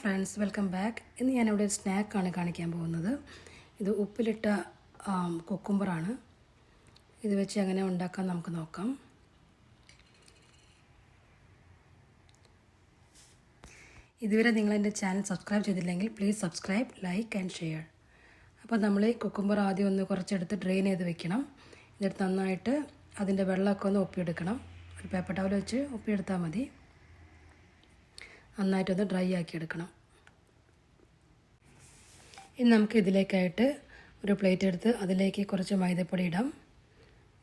Friends welcome back ഇന്ന് ഞാനിവിടെ ഒരു സ്നാക്കാണ് കാണിക്കാൻ പോകുന്നത്. ഇത് ഉപ്പിലിട്ട കൊക്കുംബറാണ്. ഇത് വെച്ച് എങ്ങനെ ഉണ്ടാക്കാൻ നമുക്ക് നോക്കാം. ഇതുവരെ നിങ്ങൾ എന്റെ ചാനൽ സബ്സ്ക്രൈബ് ചെയ്തില്ലെങ്കിൽ please subscribe like and share അപ്പോൾ നമ്മൾ ഈ കുക്കുംബർ ആദ്യം ഒന്ന് കുറച്ചെടുത്ത് ഡ്രെയിൻ ചെയ്ത് വെക്കണം. എന്നിട്ട് നന്നായിട്ട് അതിന്റെ വെള്ളമൊക്കെ ഒന്ന് ഒപ്പിയെടുക്കണം ഒരു പേപ്പർ ടവൽ വെച്ച് ഒപ്പിയെടുത്താൽ മതി. നന്നായിട്ടൊന്ന് ഡ്രൈ ആക്കി എടുക്കണം ഇനി നമുക്ക് ഇതിലേക്കായിട്ട് ഒരു പ്ലേറ്റ് എടുത്ത് അതിലേക്ക് കുറച്ച് മൈദപ്പൊടി ഇടാം.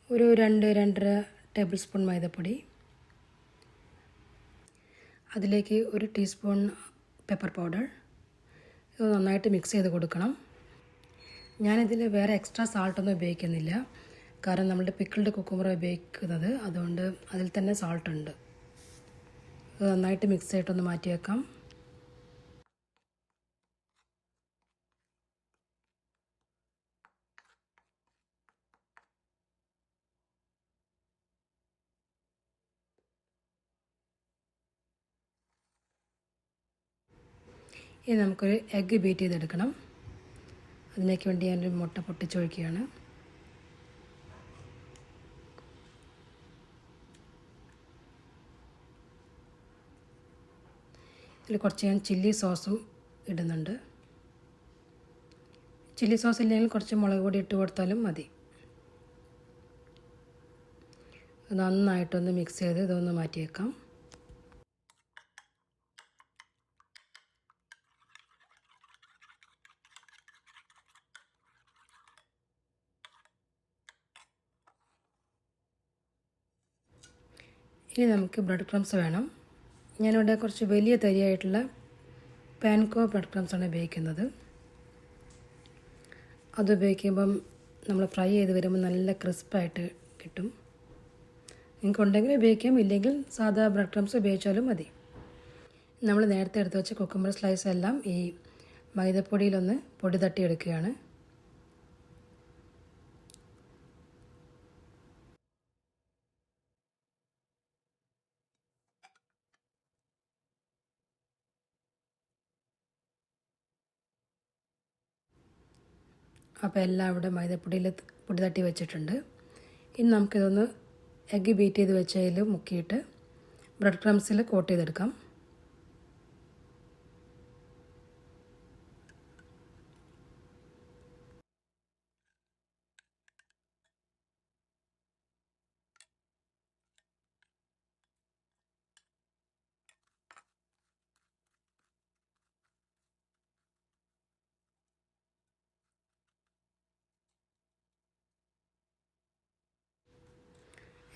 ഒരു രണ്ട് രണ്ടര ടേബിൾ സ്പൂൺ മൈദപ്പൊടി. അതിലേക്ക് ഒരു ടീസ്പൂൺ പെപ്പർ പൗഡർ. ഇത് നന്നായിട്ട് മിക്സ് ചെയ്ത് കൊടുക്കണം. ഞാനിതിൽ വേറെ എക്സ്ട്രാ സാൾട്ടൊന്നും ഉപയോഗിക്കുന്നില്ല. കാരണം നമ്മുടെ പിക്കിൾഡ് കുക്കുമ്പർ ഉപയോഗിക്കുന്നത്. അതുകൊണ്ട് അതിൽ തന്നെ സാൾട്ട് ഉണ്ട് ഇത് നന്നായിട്ട് മിക്സ് ആയിട്ടൊന്ന് മാറ്റി വെക്കാം ഇനി നമുക്കൊരു എഗ്ഗ് ബീറ്റ് ചെയ്തെടുക്കണം. അതിലേക്ക് വേണ്ടി ഞാനൊരു മുട്ട പൊട്ടിച്ചൊഴിക്കുകയാണ്. ഇതിൽ കുറച്ച് ഞാൻ ചില്ലി സോസും ഇടുന്നുണ്ട്. ചില്ലി സോസ് ഇല്ലെങ്കിൽ കുറച്ച് മുളക് പൊടി ഇട്ട് കൊടുത്താലും മതി. നന്നായിട്ടൊന്ന് മിക്സ് ചെയ്ത് ഇതൊന്ന് മാറ്റിയേക്കാം. ഇനി നമുക്ക് ബ്രെഡ് ക്രംസ് വേണം. ഞാനിവിടെ കുറച്ച് വലിയ തരിയായിട്ടുള്ള പാൻകോ ബ്രെഡ് ക്രംസ് ആണ് ഉപയോഗിക്കുന്നത്. അത് ഉപയോഗിക്കുമ്പം നമ്മൾ ഫ്രൈ ചെയ്ത് വരുമ്പോൾ നല്ല ക്രിസ്പായിട്ട് കിട്ടും. നിങ്ങൾക്ക് ഉണ്ടെങ്കിൽ ഉപയോഗിക്കാം ഇല്ലെങ്കിൽ സാധാ ബ്രെഡ് ക്രംസ് ഉപയോഗിച്ചാലും മതി. നമ്മൾ നേരത്തെ എടുത്ത് വെച്ച കുക്കുമ്പർ സ്ലൈസ് എല്ലാം ഈ മൈദപ്പൊടിയിലൊന്ന് പൊടി തട്ടിയെടുക്കുകയാണ്. അപ്പോൾ എല്ലാം ഇവിടെ മൈദപ്പൊടിയിൽ പൊടി തട്ടി വെച്ചിട്ടുണ്ട്. ഇനി നമുക്കിതൊന്ന് എഗ്ഗ് ബീറ്റ് ചെയ്ത് വെച്ചതിൽ മുക്കിയിട്ട് ബ്രെഡ് ക്രംസിൽ കോട്ട് ചെയ്തെടുക്കാം.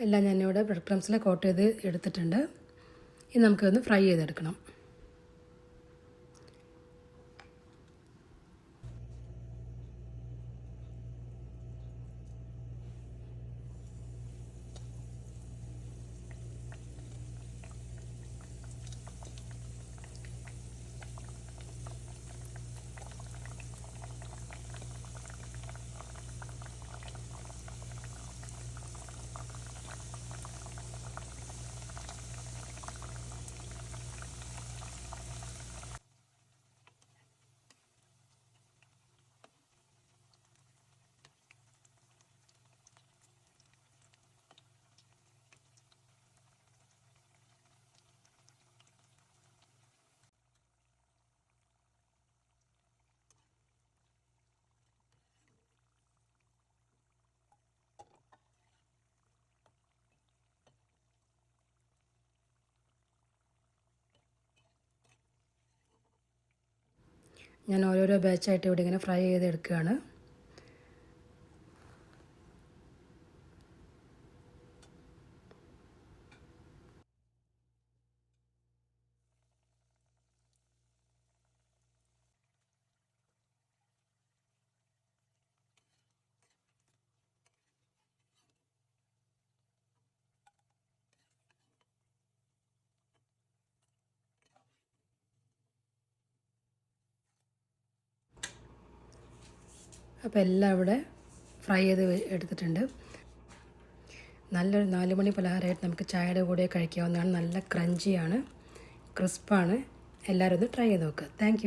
എല്ലാം ഞാനിവിടെ ബ്രെഡ് ക്രംസിൽ കോട്ട് ചെയ്ത് എടുത്തിട്ടുണ്ട്. ഇനി നമുക്കൊന്ന് ഫ്രൈ ചെയ്തെടുക്കണം. ഞാൻ ഓരോരോ ബാച്ചായിട്ട് ഇവിടെ ഇങ്ങനെ ഫ്രൈ ചെയ്ത് എടുക്കുകയാണ് അപ്പോൾ എല്ലാം ഇവിടെ ഫ്രൈ ചെയ്ത് എടുത്തിട്ടുണ്ട്. നല്ലൊരു നാല് മണി പലഹാരമായിട്ട് നമുക്ക് ചായയുടെ കൂടെ കഴിക്കാവുന്നതാണ്. നല്ല ക്രഞ്ചിയാണ് ക്രിസ്പാണ് എല്ലാവരും ഒന്ന് ട്രൈ ചെയ്ത് നോക്കുക താങ്ക്